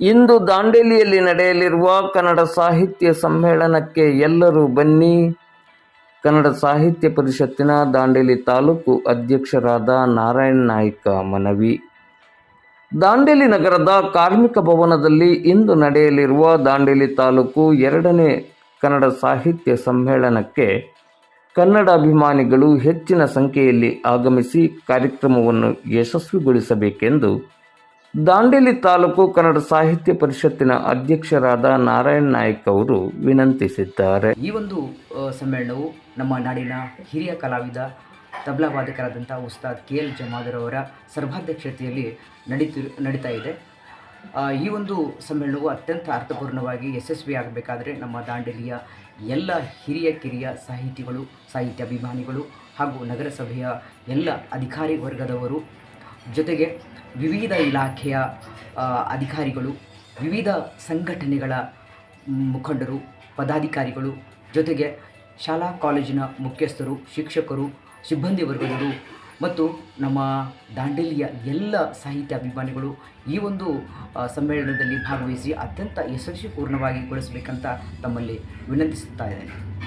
ಇಂದು ದಾಂಡೇಲಿಯಲ್ಲಿ ನಡೆಯಲಿರುವ ಕನ್ನಡ ಸಾಹಿತ್ಯ ಸಮ್ಮೇಳನಕ್ಕೆ ಎಲ್ಲರೂ ಬನ್ನಿ. ಕನ್ನಡ ಸಾಹಿತ್ಯ ಪರಿಷತ್ತಿನ ದಾಂಡೇಲಿ ತಾಲೂಕು ಅಧ್ಯಕ್ಷರಾದ ನಾರಾಯಣ ನಾಯ್ಕ ಮನವಿ. ದಾಂಡೇಲಿ ನಗರದ ಕಾರ್ಮಿಕ ಭವನದಲ್ಲಿ ಇಂದು ನಡೆಯಲಿರುವ ದಾಂಡೇಲಿ ತಾಲೂಕು ಎರಡನೇ ಕನ್ನಡ ಸಾಹಿತ್ಯ ಸಮ್ಮೇಳನಕ್ಕೆ ಕನ್ನಡ ಅಭಿಮಾನಿಗಳು ಹೆಚ್ಚಿನ ಸಂಖ್ಯೆಯಲ್ಲಿ ಆಗಮಿಸಿ ಕಾರ್ಯಕ್ರಮವನ್ನು ಯಶಸ್ವಿಗೊಳಿಸಬೇಕೆಂದು ದಾಂಡೇಲಿ ತಾಲೂಕು ಕನ್ನಡ ಸಾಹಿತ್ಯ ಪರಿಷತ್ತಿನ ಅಧ್ಯಕ್ಷರಾದ ನಾರಾಯಣ್ ನಾಯ್ಕ್ ಅವರು ವಿನಂತಿಸಿದ್ದಾರೆ. ಈ ಒಂದು ಸಮ್ಮೇಳನವು ನಮ್ಮ ನಾಡಿನ ಹಿರಿಯ ಕಲಾವಿದ, ತಬಲಾ ವಾದಕರಾದಂಥ ಉಸ್ತಾದ್ ಕೆ ಎಲ್ ಜಮಾದರ್ ಅವರ ಸರ್ವಾಧ್ಯಕ್ಷತೆಯಲ್ಲಿ ನಡೀತಿ, ನಡೀತಾ ಇದೆ. ಈ ಒಂದು ಸಮ್ಮೇಳನವು ಅತ್ಯಂತ ಅರ್ಥಪೂರ್ಣವಾಗಿ ಯಶಸ್ವಿಯಾಗಬೇಕಾದರೆ ನಮ್ಮ ದಾಂಡೇಲಿಯ ಎಲ್ಲ ಹಿರಿಯ ಕಿರಿಯ ಸಾಹಿತಿಗಳು ಸಾಹಿತ್ಯ ಅಭಿಮಾನಿಗಳು ಹಾಗೂ ನಗರಸಭೆಯ ಎಲ್ಲ ಅಧಿಕಾರಿ ವರ್ಗದವರು ಜೊತೆಗೆ ವಿವಿಧ ಇಲಾಖೆಯ ಅಧಿಕಾರಿಗಳು, ವಿವಿಧ ಸಂಘಟನೆಗಳ ಮುಖಂಡರು, ಪದಾಧಿಕಾರಿಗಳು ಜೊತೆಗೆ ಶಾಲಾ ಕಾಲೇಜಿನ ಮುಖ್ಯಸ್ಥರು, ಶಿಕ್ಷಕರು, ಸಿಬ್ಬಂದಿ ವರ್ಗದವರು ಮತ್ತು ನಮ್ಮ ದಾಂಡೇಲಿಯ ಎಲ್ಲ ಸಾಹಿತ್ಯ ಅಭಿಮಾನಿಗಳು ಈ ಒಂದು ಸಮ್ಮೇಳನದಲ್ಲಿ ಭಾಗವಹಿಸಿ ಅತ್ಯಂತ ಯಶಸ್ವಿಪೂರ್ಣವಾಗಿ ಗೊಳಿಸಬೇಕಂತ ತಮ್ಮಲ್ಲಿ ವಿನಂತಿಸುತ್ತಾ ಇದ್ದೇನೆ.